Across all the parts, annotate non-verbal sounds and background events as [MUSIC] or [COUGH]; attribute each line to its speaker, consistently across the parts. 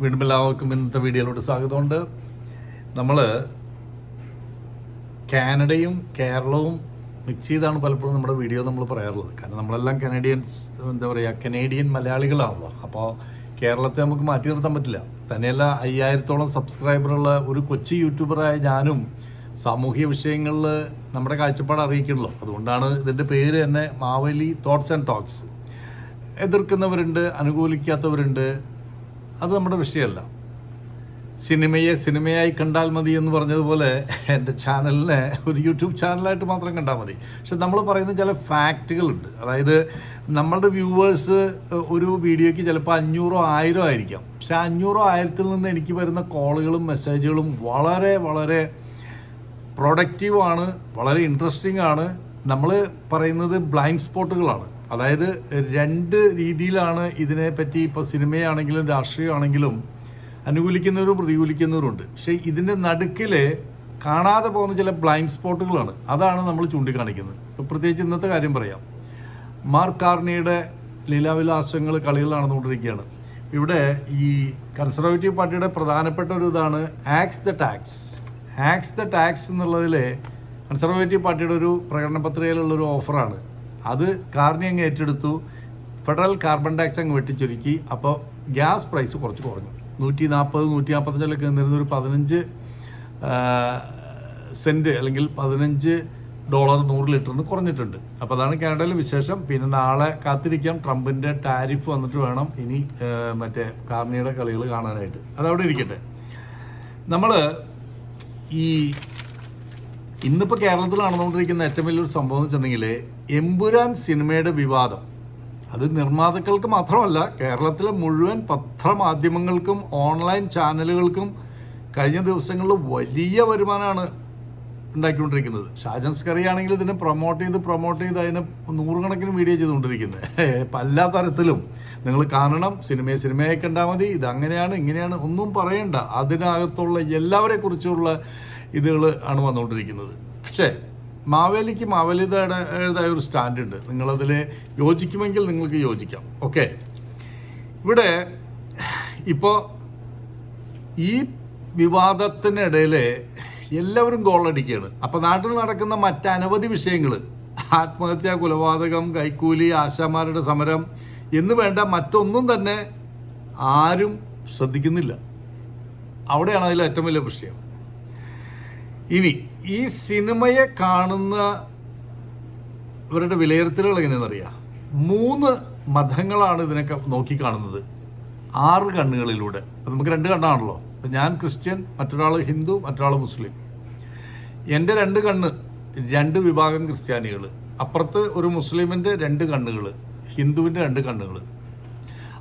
Speaker 1: വീണ്ടും എല്ലാവർക്കും ഇന്നത്തെ വീഡിയോയിലോട്ട് സ്വാഗതമുണ്ട്. നമ്മൾ കാനഡയും കേരളവും മിക്സ് ചെയ്താണ് പലപ്പോഴും നമ്മുടെ വീഡിയോ നമ്മൾ പറയാറുള്ളത്. കാരണം നമ്മളെല്ലാം കനേഡിയൻസ് എന്താ പറയുക കനേഡിയൻ മലയാളികളാണല്ലോ. അപ്പോൾ കേരളത്തെ നമുക്ക് മാറ്റി നിർത്താൻ പറ്റില്ല. തന്നെയല്ല അയ്യായിരത്തോളം സബ്സ്ക്രൈബറുള്ള ഒരു കൊച്ചു യൂട്യൂബറായ ഞാനും സാമൂഹ്യ വിഷയങ്ങളിൽ നമ്മുടെ കാഴ്ചപ്പാട് അറിയിക്കണല്ലോ അതുകൊണ്ടാണ് ഇതിന്റെ പേര് തന്നെ മാവേലി തോട്ട്സ് ആൻഡ് ടോക്സ് എതിർക്കുന്നവരുണ്ട് അനുകൂലിക്കാത്തവരുണ്ട് അത് നമ്മുടെ വിഷയമല്ല. സിനിമയെ സിനിമയായി കണ്ടാൽ മതി എന്ന് പറഞ്ഞതുപോലെ എന്റെ ചാനലിനെ ഒരു യൂട്യൂബ് ചാനലായിട്ട് മാത്രം കണ്ടാൽ മതി. പക്ഷെ നമ്മൾ പറയുന്ന ചില ഫാക്റ്റുകളുണ്ട്. അതായത് നമ്മളുടെ വ്യൂവേഴ്സ് ഒരു വീഡിയോയ്ക്ക് ചിലപ്പോൾ അഞ്ഞൂറോ ആയിരോ ആയിരിക്കാം. പക്ഷെ അഞ്ഞൂറോ ആയിരത്തിൽ നിന്ന് എനിക്ക് വരുന്ന കോളുകളും മെസ്സേജുകളും വളരെ വളരെ പ്രൊഡക്റ്റീവാണ് വളരെ ഇൻട്രസ്റ്റിംഗ് ആണ്. നമ്മൾ പറയുന്നത് ബ്ലൈൻഡ് സ്പോട്ടുകളാണ് അതായത് രണ്ട് രീതിയിലാണ് ഇതിനെപ്പറ്റി ഇപ്പോൾ സിനിമയാണെങ്കിലും രാഷ്ട്രീയമാണെങ്കിലും അനുകൂലിക്കുന്നവരും പ്രതികൂലിക്കുന്നവരും ഉണ്ട് പക്ഷേ ഇതിന്റെ നടുക്കിൽ കാണാതെ പോകുന്ന ചില ബ്ലൈൻഡ് സ്പോട്ടുകളാണ് അതാണ് നമ്മൾ ചൂണ്ടിക്കാണിക്കുന്നത്. ഇപ്പോൾ പ്രത്യേകിച്ച് ഇന്നത്തെ കാര്യം പറയാം. മാർക്ക് കാർണിയുടെ ലീലാവിലാസങ്ങൾ കളികൾ നടന്നുകൊണ്ടിരിക്കുകയാണ്. ഇവിടെ ഈ കൺസർവേറ്റീവ് പാർട്ടിയുടെ പ്രധാനപ്പെട്ട ഒരു ഇതാണ് axe the tax. Axe the tax എന്നുള്ളതിൽ കൺസർവേറ്റീവ് പാർട്ടിയുടെ ഒരു പ്രകടന പത്രികയിലുള്ളൊരു ഓഫറാണ്. അത് കാർണി അങ്ങ് ഏറ്റെടുത്തു. ഫെഡറൽ കാർബൺ ടാക്സ് അങ്ങ് വെട്ടിച്ചുരുക്കി. അപ്പോൾ ഗ്യാസ് പ്രൈസ് കുറച്ച് കുറഞ്ഞു. നൂറ്റി നാൽപ്പത് നൂറ്റി നാൽപ്പത്തഞ്ചിലൊക്കെ നിന്നിരുന്ന ഒരു പതിനഞ്ച് സെന്റ് അല്ലെങ്കിൽ പതിനഞ്ച് ഡോളർ നൂറ് ലിറ്ററിന് കുറഞ്ഞിട്ടുണ്ട്. അപ്പോൾ അതാണ് കാനഡയിലെ വിശേഷം. പിന്നെ നാളെ കാത്തിരിക്കാം. ട്രംപിന്റെ ടാരിഫ് വന്നിട്ട് വേണം ഇനി മറ്റേ കാർണിയുടെ കളികൾ കാണാനായിട്ട്. അതവിടെ ഇരിക്കട്ടെ. നമ്മൾ ഈ ഇന്നിപ്പോൾ കേരളത്തിൽ നടന്നുകൊണ്ടിരിക്കുന്ന ഏറ്റവും വലിയൊരു സംഭവം എന്ന് വെച്ചിട്ടുണ്ടെങ്കിൽ എമ്പുരാൻ സിനിമയുടെ വിവാദം. അത് നിർമ്മാതാക്കൾക്ക് മാത്രമല്ല കേരളത്തിലെ മുഴുവൻ പത്രമാധ്യമങ്ങൾക്കും ഓൺലൈൻ ചാനലുകൾക്കും കഴിഞ്ഞ ദിവസങ്ങളിൽ വലിയ വരുമാനമാണ് ഉണ്ടാക്കിക്കൊണ്ടിരിക്കുന്നത്. ഷാജൻ സ്കറി ആണെങ്കിൽ ഇതിനെ പ്രൊമോട്ട് ചെയ്ത് പ്രൊമോട്ട് ചെയ്ത് അതിനെ നൂറുകണക്കിന് വീഡിയോ ചെയ്തുകൊണ്ടിരിക്കുന്നത്. [LAUGHS] പല തരത്തിലും. നിങ്ങൾ കാണണം സിനിമയെ സിനിമയെ കണ്ടാൽ മതി ഇതങ്ങനെയാണ് ഇങ്ങനെയാണ് ഒന്നും പറയണ്ട. അതിനകത്തുള്ള എല്ലാവരെ കുറിച്ചുള്ള ഇതുകൾ ആണ് വന്നുകൊണ്ടിരിക്കുന്നത്. പക്ഷേ മാവേലിക്ക് മാവേലിതായ ഒരു സ്റ്റാൻഡ് ഉണ്ട്. നിങ്ങളതിൽ യോജിക്കുമെങ്കിൽ നിങ്ങൾക്ക് യോജിക്കാം. ഓക്കെ? ഇവിടെ ഇപ്പോൾ ഈ വിവാദത്തിനിടയിൽ എല്ലാവരും ഗോളടിക്കുകയാണ്. അപ്പോൾ നാട്ടിൽ നടക്കുന്ന മറ്റനവധി വിഷയങ്ങൾ ആത്മഹത്യ കൊലപാതകം കൈക്കൂലി ആശാമാരുടെ സമരം എന്ന് വേണ്ട മറ്റൊന്നും തന്നെ ആരും ശ്രദ്ധിക്കുന്നില്ല. അവിടെയാണ് അതിൽ ഏറ്റവും വലിയ വിഷയം. ഇനി ഈ സിനിമയെ കാണുന്നവരുടെ വിലയിരുത്തലുകൾ എങ്ങനെയെന്നറിയാം മൂന്ന് മതങ്ങളാണ് ഇതിനൊക്കെ നോക്കിക്കാണുന്നത് ആറ് കണ്ണുകളിലൂടെ. നമുക്ക് രണ്ട് കണ്ണാണല്ലോ. അപ്പം ഞാൻ ക്രിസ്ത്യൻ മറ്റൊരാൾ ഹിന്ദു മറ്റൊരാൾ മുസ്ലിം. എന്റെ രണ്ട് കണ്ണ് രണ്ട് വിഭാഗം ക്രിസ്ത്യാനികൾ അപ്പുറത്ത് ഒരു മുസ്ലിമിന്റെ രണ്ട് കണ്ണുകൾ ഹിന്ദുവിന്റെ രണ്ട് കണ്ണുകൾ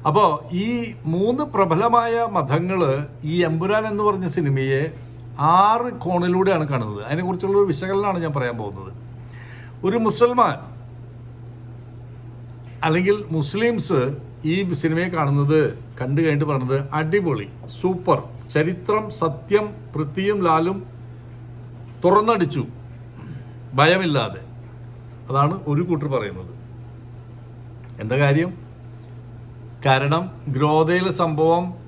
Speaker 1: അപ്പോൾ ഈ മൂന്ന് പ്രബലമായ മതങ്ങൾ ഈ എമ്പുരാൻ എന്ന് പറഞ്ഞ സിനിമയെ ആറ് കോണിലൂടെയാണ് കാണുന്നത്. അതിനെക്കുറിച്ചുള്ള ഒരു വിശകലനമാണ് ഞാൻ പറയാൻ പോകുന്നത്. ഒരു മുസൽമാൻ അല്ലെങ്കിൽ മുസ്ലിംസ് ഈ സിനിമയെ കാണുന്നത് കണ്ടു കഴിഞ്ഞിട്ട് പറഞ്ഞത് അടിപൊളി സൂപ്പർ ചരിത്രം സത്യം പൃഥ്വിയും ലാലും തുറന്നടിച്ചു. ഭയമില്ലാതെ. അതാണ് ഒരു കൂട്ടർ പറയുന്നത്. എന്താ കാര്യം? കാരണം ഗ്രോതയിലെ സംഭവം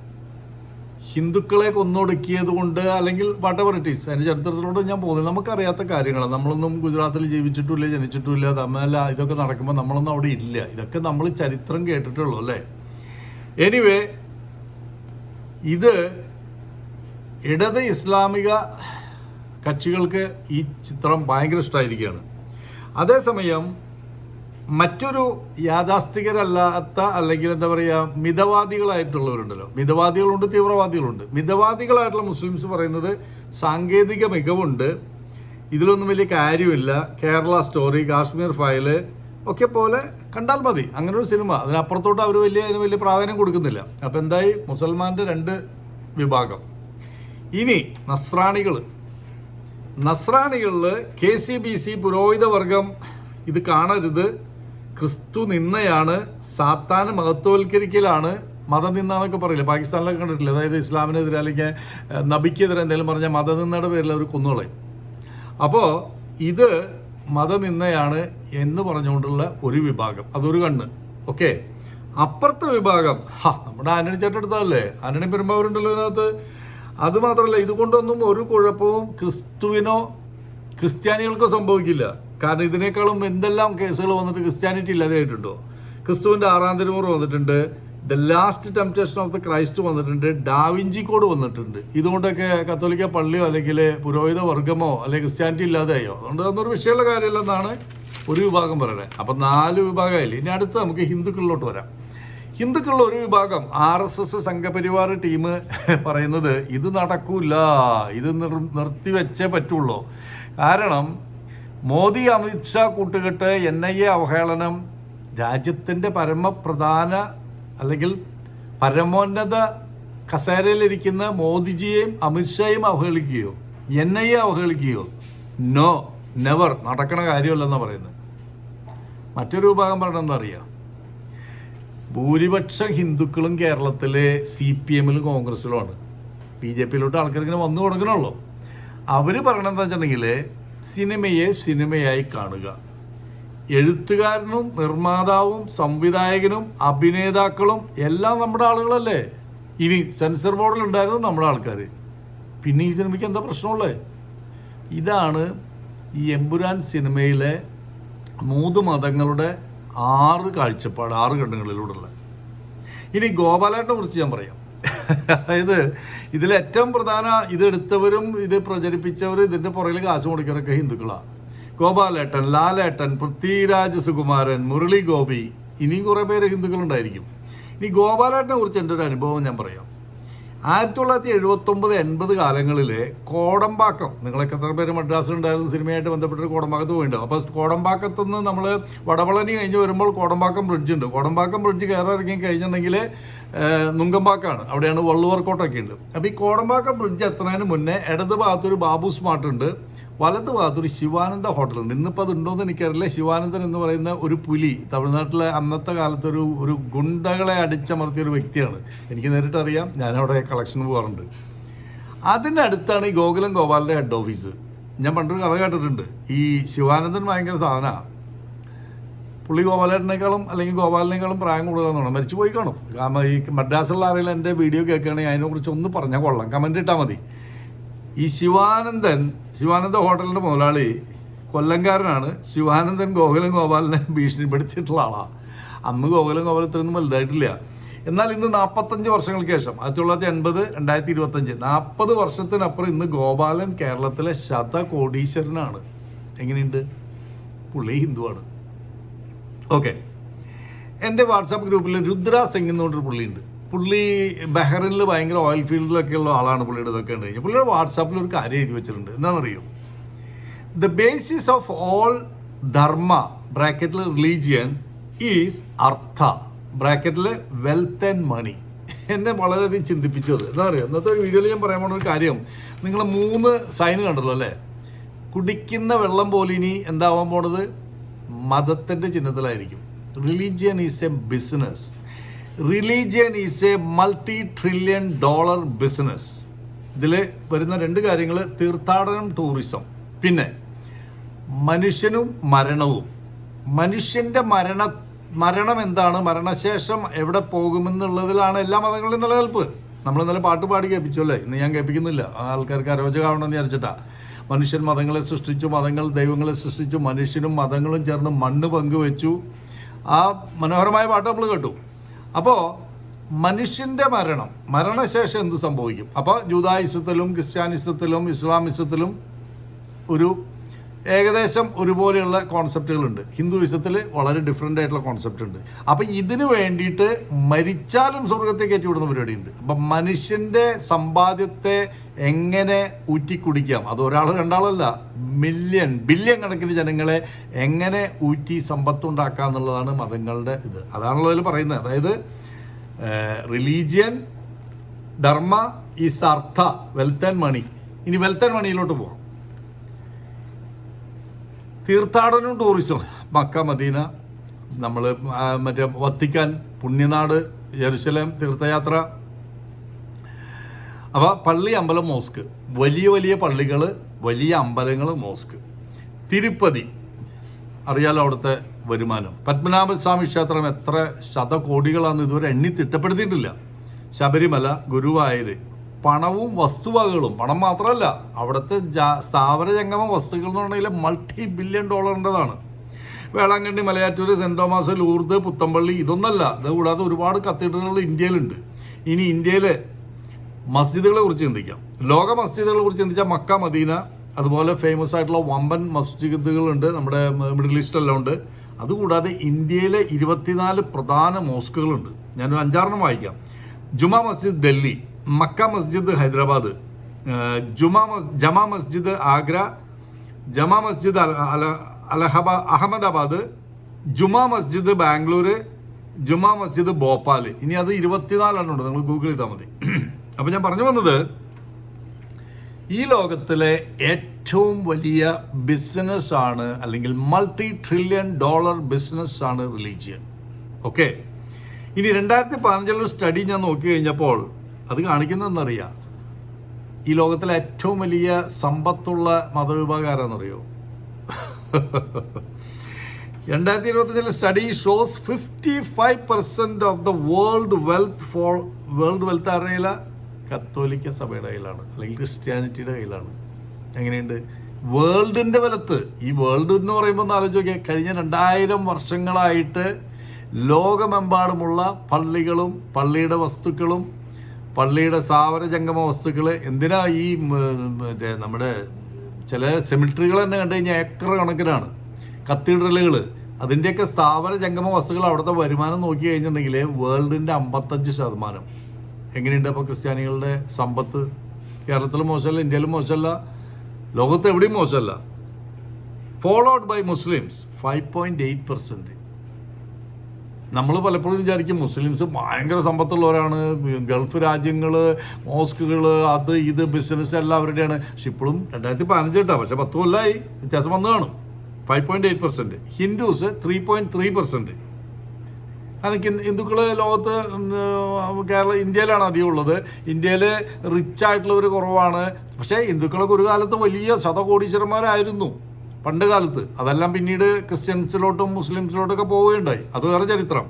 Speaker 1: ഹിന്ദുക്കളെ കൊന്നൊടുക്കിയത് കൊണ്ട് അല്ലെങ്കിൽ വാട്ടവർ ഇറ്റ് ഈസ് അതിന്റെ ചരിത്രത്തിലൂടെ ഞാൻ പോകുന്നത് നമുക്കറിയാത്ത കാര്യങ്ങളാണ്. നമ്മളൊന്നും ഗുജറാത്തിൽ ജീവിച്ചിട്ടില്ല ജനിച്ചിട്ടില്ല തമ്മിലല്ല ഇതൊക്കെ നടക്കുമ്പോൾ നമ്മളൊന്നും അവിടെ ഇല്ല. ഇതൊക്കെ നമ്മൾ ചരിത്രം കേട്ടിട്ടുള്ളൂ അല്ലേ? എനിവേ ഇത് ഇടത് ഇസ്ലാമിക കക്ഷികൾക്ക് ഈ ചിത്രം ഭയങ്കര ഇഷ്ടമായിരിക്കുകയാണ് അതേസമയം മറ്റൊരു യാഥാസ്ഥികരല്ലാത്ത അല്ലെങ്കിൽ എന്താ പറയുക മിതവാദികളായിട്ടുള്ളവരുണ്ടല്ലോ. മിതവാദികളുണ്ട് തീവ്രവാദികളുണ്ട്. മിതവാദികളായിട്ടുള്ള മുസ്ലിംസ് പറയുന്നത് സാങ്കേതിക മികവുണ്ട്. ഇതിലൊന്നും വലിയ കാര്യമില്ല. കേരള സ്റ്റോറി കാശ്മീർ ഫയൽ ഒക്കെ പോലെ കണ്ടാൽ മതി. അങ്ങനെ ഒരു സിനിമ. അതിനപ്പുറത്തോട്ട് അവർ വലിയ അതിന് വലിയ പ്രാധാന്യം കൊടുക്കുന്നില്ല. അപ്പോൾ എന്തായി? മുസൽമാന്റെ രണ്ട് വിഭാഗം. ഇനി നസ്രാണികൾ. നസ്രാണികളിൽ കെ സി ബി സി പുരോഹിത വർഗം ഇത് കാണരുത്. ക്രിസ്തു നിന്നയാണ് സാത്താൻ മഹത്വവൽക്കരിക്കലാണ് മതനിന്ന എന്നൊക്കെ പറയില്ല? പാകിസ്ഥാനിലൊക്കെ കണ്ടിട്ടില്ല? അതായത് ഇസ്ലാമിനെതിരെ അല്ലെങ്കിൽ നബിക്കെതിരെ എന്തെങ്കിലും പറഞ്ഞാൽ മതനിന്നയുടെ പേരിൽ അവർ കുന്നുകളെ അപ്പോൾ ഇത് മതനിന്നയാണ് എന്ന് പറഞ്ഞുകൊണ്ടുള്ള ഒരു വിഭാഗം. അതൊരു കണ്ണ്. ഓക്കെ? അപ്പുറത്തെ വിഭാഗം ഹാ നമ്മുടെ ആന്റണി ചേട്ടൻ എടുത്തതല്ലേ? ആന്റണി പെരുമ്പാവൂരുണ്ടല്ലോ ഇതിനകത്ത്. അത് മാത്രമല്ല ഇതുകൊണ്ടൊന്നും ഒരു കുഴപ്പവും ക്രിസ്തുവിനോ ക്രിസ്ത്യാനികൾക്കോ സംഭവിക്കില്ല. കാരണം ഇതിനേക്കാളും എന്തെല്ലാം കേസുകൾ വന്നിട്ട് ക്രിസ്ത്യാനിറ്റി ഇല്ലാതെയായിട്ടുണ്ടോ? ക്രിസ്തുവിന്റെ ആറാം തിരുമുറ വന്നിട്ടുണ്ട് the last temptation of the Christ വന്നിട്ടുണ്ട് ഡാവിഞ്ചി കോഡ് വന്നിട്ടുണ്ട്. ഇതുകൊണ്ടൊക്കെ കത്തോലിക്ക പള്ളിയോ അല്ലെങ്കിൽ പുരോഹിത വർഗമോ അല്ലെങ്കിൽ ക്രിസ്ത്യാനിറ്റി ഇല്ലാതെയോ അതുകൊണ്ട് അതൊന്നൊരു വിഷയമുള്ള കാര്യമല്ലെന്നാണ് ഒരു വിഭാഗം പറയുന്നത്. അപ്പം നാല് വിഭാഗമായില്ലേ? ഇനി അടുത്ത് നമുക്ക് ഹിന്ദുക്കളിലോട്ട് വരാം. ഹിന്ദുക്കളുടെ ഒരു വിഭാഗം R S S Sangh Parivar team പറയുന്നത് ഇത് നടക്കൂല ഇത് നിർ നിർത്തിവെച്ചേ പറ്റുള്ളൂ. കാരണം മോദി അമിത്ഷാ കൂട്ടുകെട്ട് എൻ ഐ എ അവഹേളനം രാജ്യത്തിന്റെ പരമപ്രധാന അല്ലെങ്കിൽ പരമോന്നത കസേരയിലിരിക്കുന്ന മോദിജിയെയും അമിത്ഷായും അവഹേളിക്കുകയോ? N I A അവഹേളിക്കുകയോ? No never. നടക്കണ കാര്യമല്ലെന്നാണ് പറയുന്നത്. മറ്റൊരു വിഭാഗം പറയണമെന്ന് അറിയാം ഭൂരിപക്ഷം ഹിന്ദുക്കളും കേരളത്തിലെ സി പി എമ്മിലും കോൺഗ്രസ്സിലുമാണ്. ബി ജെ പിയിലോട്ട് ആൾക്കാർ ഇങ്ങനെ വന്നു തുടങ്ങണമല്ലോ അവർ പറയണതെന്ന് വെച്ചിട്ടുണ്ടെങ്കിൽ സിനിമയെ സിനിമയായി കാണുക. എഴുത്തുകാരനും നിർമ്മാതാവും സംവിധായകനും അഭിനേതാക്കളും എല്ലാം നമ്മുടെ ആളുകളല്ലേ? ഇനി സെൻസർ ബോർഡിൽ ഉണ്ടായിരുന്നത് നമ്മുടെ ആൾക്കാർ പിന്നെ ഈ സിനിമയ്ക്ക് എന്താ പ്രശ്നമുള്ളത് ഇതാണ് ഈ എമ്പുരാൻ സിനിമയിലെ മൂന്ന് മതങ്ങളുടെ ആറ് കാഴ്ചപ്പാട് ആറ് ഘട്ടങ്ങളിലൂടെയുള്ള ഇനി ഗോപാലേട്ടനെ കുറിച്ച് ഞാൻ പറയാം. അതായത് ഇതിൽ ഏറ്റവും പ്രധാന ഇതെടുത്തവരും ഇത് പ്രചരിപ്പിച്ചവരും ഇതിന്റെ പുറകിൽ കാശ് മുടക്കിയവരൊക്കെ ഹിന്ദുക്കളാണ് ഗോപാലേട്ടൻ ലാലേട്ടൻ പൃഥ്വിരാജ് സുകുമാരൻ മുരളി ഗോപി ഇനിയും കുറേ പേര് ഹിന്ദുക്കളുണ്ടായിരിക്കും. ഇനി ഗോപാലേട്ടനെ കുറിച്ച് എന്റെ ഒരു അനുഭവം ഞാൻ പറയാം. ആയിരത്തി തൊള്ളായിരത്തി എഴുപത്തൊമ്പത് എൺപത് കാലങ്ങളിൽ കോടമ്പാക്കം നിങ്ങളൊക്കെ എത്ര പേര് മദ്രാസിൽ ഉണ്ടായിരുന്നു സിനിമയായിട്ട് ബന്ധപ്പെട്ട് കോടമ്പാക്കത്ത് പോയിട്ടുണ്ട് അപ്പോൾ കോടമ്പാക്കത്ത് നിന്ന് നമ്മൾ വടവളനി കഴിഞ്ഞ് വരുമ്പോൾ കോടമ്പാക്കം ബ്രിഡ്ജ് ഉണ്ട്. കോടമ്പാക്കം ബ്രിഡ്ജ് കയറി ഇറങ്ങി കഴിഞ്ഞിട്ടുണ്ടെങ്കിൽ നുങ്കമ്പാക്കാണ്. അവിടെയാണ് വള്ളുവർക്കോട്ടൊക്കെ ഉണ്ട്. അപ്പോൾ ഈ കോടമ്പാക്കം ബ്രിഡ്ജ് എത്തുന്നതിന് മുന്നേ ഇടത് ഭാഗത്തൊരു ബാബു സ്മാർട്ട് ഉണ്ട് വലത് ഭാഗത്തൊരു ശിവാനന്ദ ഹോട്ടലുണ്ട് ഇന്നിപ്പോൾ അത് ഉണ്ടോയെന്ന് എനിക്കറിയില്ല. ശിവാനന്ദൻ എന്ന് പറയുന്ന ഒരു പുലി തമിഴ്നാട്ടിലെ അന്നത്തെ കാലത്ത് ഒരു ഒരു ഗുണ്ടകളെ അടിച്ചമർത്തിയ ഒരു വ്യക്തിയാണ്. എനിക്ക് നേരിട്ട് അറിയാം. ഞാനവിടെ കളക്ഷൻ പോകാറുണ്ട് അതിന്റെ അടുത്താണ് ഈ ഗോകുലം ഗോപാലിന്റെ ഹെഡ് ഓഫീസ് ഞാൻ പണ്ടൊരു കഥ കേട്ടിട്ടുണ്ട്. ഈ ശിവാനന്ദൻ ഭയങ്കര സാധനമാണ് പുള്ളി ഗോപാലേട്ടനേക്കാളും അല്ലെങ്കിൽ ഗോപാലിനേക്കാളും പ്രായം കൂടുതലെന്നാണ് മരിച്ചു പോയി കാണും. കാരണം ഈ മദ്രാസിലുള്ള ആരെങ്കിലും എന്റെ വീഡിയോ കേൾക്കുകയാണെങ്കിൽ അതിനെക്കുറിച്ച് ഒന്ന് പറഞ്ഞാൽ കൊള്ളാം. കമന്റ് ഇട്ടാൽ മതി. ഈ ശിവാനന്ദൻ ശിവാനന്ദ ഹോട്ടലിന്റെ മുതലാളി കൊല്ലംകാരനാണ്. ശിവാനന്ദൻ ഗോകുലം ഗോപാലിനെ ഭീഷണിപ്പെടുത്തിയിട്ടുള്ള ആളാണ് അന്ന് ഗോകുലം ഗോപാൽ ഇത്രയൊന്നും വലുതായിട്ടില്ല. എന്നാൽ ഇന്ന് നാൽപ്പത്തഞ്ച് വർഷങ്ങൾക്ക് ശേഷം ആയിരത്തി തൊള്ളായിരത്തി എൺപത് രണ്ടായിരത്തി ഇരുപത്തഞ്ച് നാൽപ്പത് വർഷത്തിനപ്പുറം ഇന്ന് ഗോപാലൻ കേരളത്തിലെ ശതകോടീശ്വരനാണ്. എങ്ങനെയുണ്ട്? പുള്ളി ഹിന്ദുവാണ്. ഓക്കെ. എന്റെ വാട്സാപ്പ് ഗ്രൂപ്പിൽ രുദ്ര സിംഗ് എന്നുകൊണ്ടൊരു പുള്ളിയുണ്ട്. പുള്ളി ബഹ്റിനിൽ ഭയങ്കര ഓയിൽ ഫീൽഡിലൊക്കെ ഉള്ള ആളാണ് പുള്ളിയുടെ ഇതൊക്കെ ഉണ്ട് കഴിഞ്ഞാൽ പുള്ളിയുടെ വാട്സാപ്പിൽ ഒരു കാര്യം എഴുതി വെച്ചിട്ടുണ്ട്. എന്താണെന്നറിയോ? The basis of all dharma ബ്രാക്കറ്റിൽ റിലീജിയൻ ഈസ് അർത്ഥ ബ്രാക്കറ്റിൽ വെൽത്ത് ആൻഡ് മണി എന്നെ വളരെയധികം ചിന്തിപ്പിച്ചു അത്. എന്താ പറയുക ഇന്നത്തെ വീഡിയോയിൽ ഞാൻ പറയാൻ പോണ ഒരു കാര്യം നിങ്ങൾ മൂന്ന് സൈൻ കണ്ടല്ലോ അല്ലേ? കുടിക്കുന്ന വെള്ളം പോലെ ഇനി എന്താവാൻ പോണത്? മതത്തിന്റെ ചിഹ്നത്തിലായിരിക്കും. Religion is a business religion is a multi trillion dollar business ഇതിൽ വരുന്ന രണ്ട് കാര്യങ്ങൾ തീർത്ഥാടനം ടൂറിസം പിന്നെ മനുഷ്യനും മരണവും. മനുഷ്യന്റെ മരണ മരണം എന്താണ്? മരണശേഷം എവിടെ പോകുമെന്നുള്ളതിലാണ് എല്ലാ മതങ്ങളുടെയും നിലനിൽപ്പ്. നമ്മൾ ഇന്നലെ പാട്ട് പാടി കേൾപ്പിച്ചല്ലേ ഇന്ന് ഞാൻ കേൾപ്പിക്കുന്നില്ല. ആൾക്കാർക്ക് അരോചകമാവണമെന്ന് വിചാരിച്ചിട്ടാ. മനുഷ്യൻ മതങ്ങളെ സൃഷ്ടിച്ചു മതങ്ങൾ ദൈവങ്ങളെ സൃഷ്ടിച്ചു മനുഷ്യനും മതങ്ങളും ചേർന്ന് മണ്ണ് പങ്കുവെച്ചു. ആ മനോഹരമായ പാട്ട് നമ്മൾ കേട്ടു. അപ്പോൾ മനുഷ്യന്റെ മരണം മരണശേഷം എന്ത് സംഭവിക്കും? അപ്പോൾ ജൂതായുസത്തിലും ക്രിസ്ത്യാനിസത്തിലും ഇസ്ലാമിസത്തിലും ഒരു ഏകദേശം ഒരുപോലെയുള്ള കോൺസെപ്റ്റുകളുണ്ട് ഹിന്ദുവിസത്തിൽ വളരെ ഡിഫറെന്റ് ആയിട്ടുള്ള കോൺസെപ്റ്റ് ഉണ്ട്. അപ്പം ഇതിന് വേണ്ടിയിട്ട് മരിച്ചാലും സ്വർഗത്തെ കയറ്റി വിടുന്ന പരിപാടിയുണ്ട്. അപ്പം മനുഷ്യന്റെ സമ്പാദ്യത്തെ എങ്ങനെ ഊറ്റിക്കുടിക്കാം? അത് ഒരാൾ രണ്ടാളല്ല മില്യൺ ബില്യൺ കണക്കിന് ജനങ്ങളെ എങ്ങനെ ഊറ്റി സമ്പത്തുണ്ടാക്കാം എന്നുള്ളതാണ് മതങ്ങളുടെ ഇത്. അതാണല്ലോ അതിൽ പറയുന്നത്. അതായത് religion dharma is artha wealth and money ഇനി വെൽത്ത് ആൻഡ് മണിയിലോട്ട് പോവാം. തീർത്ഥാടനവും ടൂറിസവും മക്ക മദീന നമ്മൾ മറ്റേ വത്തിക്കാൻ പുണ്യനാട് ജെറുസലേം തീർത്ഥയാത്ര. അപ്പോൾ പള്ളി അമ്പലം മോസ്ക്. വലിയ വലിയ പള്ളികൾ വലിയ അമ്പലങ്ങൾ മോസ്ക്. തിരുപ്പതി. അറിയാലോ അവിടുത്തെ വരുമാനം. പത്മനാഭസ്വാമി ക്ഷേത്രം എത്ര ശതകോടികളാണെന്ന് ഇതുവരെ എണ്ണി തിട്ടപ്പെടുത്തിയിട്ടില്ല. ശബരിമല ഗുരുവായൂർ പണവും വസ്തുവകകളും പണം മാത്രമല്ല അവിടുത്തെ സ്ഥാവര ജംഗമ വസ്തുക്കൾ എന്ന് പറഞ്ഞാൽ multi billion ഡോളറിന്റെതാണ് Velankanni Malayattoor saint Thomas Lourdes Puthanpally ഇതൊന്നല്ല. ഇത് കൂടാതെ ഒരുപാട് കത്തീഡ്രലുകൾ ഇന്ത്യയിലുണ്ട്. ഇനി ഇന്ത്യയിലെ മസ്ജിദുകളെ കുറിച്ച് ചിന്തിക്കാം. ലോക മസ്ജിദുകളെ കുറിച്ച് ചിന്തിച്ചാൽ മക്ക മദീന അതുപോലെ ഫേമസ് ആയിട്ടുള്ള വമ്പൻ മസ്ജിദുകളുണ്ട്. നമ്മുടെ മിഡിൽ ഈസ്റ്റെല്ലാം ഉണ്ട്. അതുകൂടാതെ ഇന്ത്യയിലെ ഇരുപത്തിനാല് പ്രധാന മോസ്കുകളുണ്ട്. ഞാനൊരു അഞ്ചാറെണ്ണം വായിക്കാം. ജുമാ മസ്ജിദ് ഡൽഹി. മക്ക മസ്ജിദ് ഹൈദരാബാദ്. ജുമാ മസ് ജമാ മസ്ജിദ് ആഗ്ര ജമാ മസ്ജിദ് അല അല- അലഹബാ അഹമ്മദാബാദ് ജുമാ മസ്ജിദ് ബാംഗ്ലൂർ ജുമാ മസ്ജിദ് ഭോപ്പാൽ. ഇനി അത് ഇരുപത്തിനാലെണ്ണം ഉണ്ട്. നിങ്ങൾ ഗൂഗിൾ ചെയ്താൽ മതി. [CLEARS THROAT] അപ്പം ഞാൻ പറഞ്ഞു വന്നത് ഈ ലോകത്തിലെ ഏറ്റവും വലിയ ബിസിനസ്സാണ് അല്ലെങ്കിൽ മൾട്ടി ട്രില്യൺ ഡോളർ ബിസിനസ്സാണ് റിലീജിയൻ ഓക്കെ ഇനി രണ്ടായിരത്തി പതിനഞ്ചിലൊരു സ്റ്റഡി ഞാൻ നോക്കി കഴിഞ്ഞപ്പോൾ അത് കാണിക്കുന്നതെന്നറിയാം. ഈ ലോകത്തിലെ ഏറ്റവും വലിയ സമ്പത്തുള്ള മതവിഭാഗം ആരാന്നറിയോ രണ്ടായിരത്തി ഇരുപത്തഞ്ചിലെ study shows fifty five percent of the world wealth fall world wealth ആരുടെ കത്തോലിക്ക സഭയുടെ കയ്യിലാണ് അല്ലെങ്കിൽ ക്രിസ്ത്യാനിറ്റിയുടെ കയ്യിലാണ്. എങ്ങനെയുണ്ട്? വേൾഡിന്റെ വലത്ത് ഈ വേൾഡ് എന്ന് പറയുമ്പോൾ ഒന്ന് ആലോചിച്ച് നോക്കിയാൽ കഴിഞ്ഞ രണ്ടായിരം വർഷങ്ങളായിട്ട് ലോകമെമ്പാടുമുള്ള പള്ളികളും പള്ളിയുടെ വസ്തുക്കളും പള്ളിയുടെ സാവര ജംഗമ വസ്തുക്കൾ എന്തിനാ ഈ മറ്റേ നമ്മുടെ ചില സെമിട്രികൾ തന്നെ കണ്ടു കഴിഞ്ഞാൽ ഏക്കർ കണക്കിനാണ്. കത്തീഡ്രലുകൾ അതിന്റെയൊക്കെ സ്ഥാപന ജംഗമ വസ്തുക്കൾ അവിടുത്തെ വരുമാനം നോക്കി കഴിഞ്ഞിട്ടുണ്ടെങ്കിൽ വേൾഡിന്റെ അമ്പത്തഞ്ച് ശതമാനം. എങ്ങനെയുണ്ട് അപ്പോൾ ക്രിസ്ത്യാനികളുടെ സമ്പത്ത്? കേരളത്തിൽ മോശമല്ല ഇന്ത്യയിലും മോശമല്ല ലോകത്ത് എവിടെയും മോശമല്ല. Followed by Muslims five point eight percent നമ്മൾ പലപ്പോഴും വിചാരിക്കും മുസ്ലിംസ് ഭയങ്കര സമ്പത്തുള്ളവരാണ് ഗൾഫ് രാജ്യങ്ങൾ മോസ്കുകൾ അത് ഇത് ബിസിനസ് എല്ലാം അവരുടെയാണ് പക്ഷെ ഇപ്പോഴും രണ്ടായിരത്തി പതിനഞ്ച് കേട്ടോ പക്ഷെ പത്ത് കൊല്ലമായി വ്യത്യാസം വന്നു കാണും five point eight percent Hindus three point three percent അതൊക്കെ ഹിന്ദുക്കൾ ലോകത്ത് കേരള ഇന്ത്യയിലാണ് അധികം ഉള്ളത്. ഇന്ത്യയിൽ റിച്ച് ആയിട്ടുള്ളവർ കുറവാണ്. പക്ഷേ ഹിന്ദുക്കളൊക്കെ ഒരു കാലത്ത് വലിയ ശതകോടീശ്വരന്മാരായിരുന്നു. പണ്ട് കാലത്ത് അതെല്ലാം പിന്നീട് ക്രിസ്ത്യൻസിലോട്ടും മുസ്ലിംസിലോട്ടൊക്കെ പോവുകയുണ്ടായി. അത് വേറെ ചരിത്രം.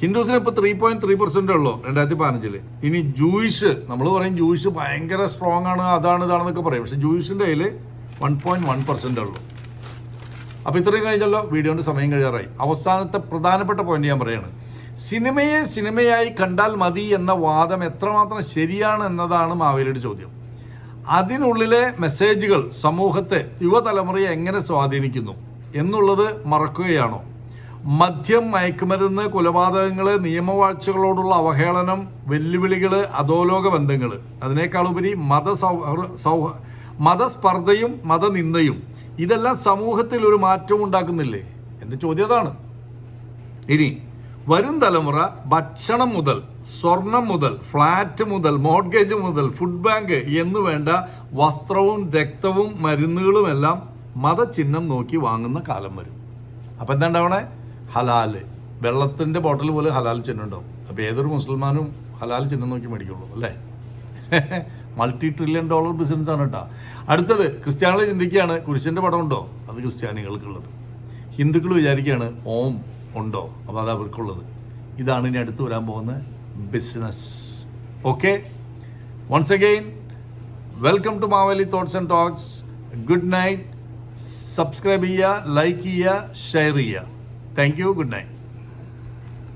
Speaker 1: ഹിന്ദുസിന് ഇപ്പോൾ ത്രീ പോയിന്റ് ത്രീ പെർസെന്റ് ഉള്ളൂ രണ്ടായിരത്തി പതിനഞ്ചിൽ ഇനി ജൂയിഷ് നമ്മൾ പറയും ജൂയിഷ് ഭയങ്കര സ്ട്രോങ് ആണ് അതാണ് ഇതാണെന്നൊക്കെ പറയും. പക്ഷേ ജൂയിഷിന്റെ കയ്യിൽ വൺ പോയിന്റ് വൺ പെർസെന്റ് ഉള്ളൂ. അപ്പോൾ ഇത്രയും കഴിഞ്ഞല്ലോ വീഡിയോന്റെ സമയം കഴിയാറായി. അവസാനത്തെ പ്രധാനപ്പെട്ട പോയിന്റ് ഞാൻ പറയുകയാണ് സിനിമയെ സിനിമയായി കണ്ടാൽ മതി എന്ന വാദം എത്രമാത്രം ശരിയാണ് എന്നതാണ് മാവേലിയുടെ ചോദ്യം. അതിനുള്ളിലെ മെസ്സേജുകൾ സമൂഹത്തെ യുവതലമുറയെ എങ്ങനെ സ്വാധീനിക്കുന്നു എന്നുള്ളത് മറക്കുകയാണോ? മദ്യം മയക്കുമരുന്ന് കൊലപാതകങ്ങൾ നിയമവാഴ്ചകളോടുള്ള അവഹേളനം വെല്ലുവിളികൾ അധോലോക ബന്ധങ്ങൾ അതിനേക്കാളുപരി മത സൗഹ മതസ്പർദ്ധയും മതനിന്ദയും. ഇതെല്ലാം സമൂഹത്തിൽ ഒരു മാറ്റം ഉണ്ടാക്കുന്നില്ലേ എന്റെ ചോദ്യം അതാണ്. ഇനി വരും തലമുറ ഭക്ഷണം മുതൽ സ്വർണം മുതൽ ഫ്ലാറ്റ് മുതൽ മോഡ്ഗേജ് മുതൽ ഫുഡ് ബാങ്ക് എന്ന് വേണ്ട വസ്ത്രവും രക്തവും മരുന്നുകളുമെല്ലാം മതചിഹ്നം നോക്കി വാങ്ങുന്ന കാലം വരും. അപ്പം എന്താ ഉണ്ടാവണേ? ഹലാൽ. വെള്ളത്തിന്റെ ബോട്ടിൽ പോലെ ഹലാൽ ചിഹ്നം ഉണ്ടാവും. അപ്പോൾ ഏതൊരു മുസൽമാനും ഹലാൽ ചിഹ്നം നോക്കി മേടിക്കുള്ളൂ അല്ലേ? മൾട്ടി ട്രില്യൺ ഡോളർ ബിസിനസ് ആണ് കേട്ടോ അടുത്തത് ക്രിസ്ത്യാനികൾ ചിന്തിക്കുകയാണ് കുരിശന്റെ പടം ഉണ്ടോ അത് ക്രിസ്ത്യാനികൾക്കുള്ളത്. ഹിന്ദുക്കൾ വിചാരിക്കുകയാണ് ഓം ഉണ്ടോ? അപ്പോൾ അത് അവർക്കുള്ളത് ഇതാണ് ഇനി അടുത്ത് വരാൻ പോകുന്ന business okay once again welcome to Maveli thoughts and talks good night subscribe ചെയ്യുക ലൈക്ക് ചെയ്യുക ഷെയർ ചെയ്യുക. Thank you good night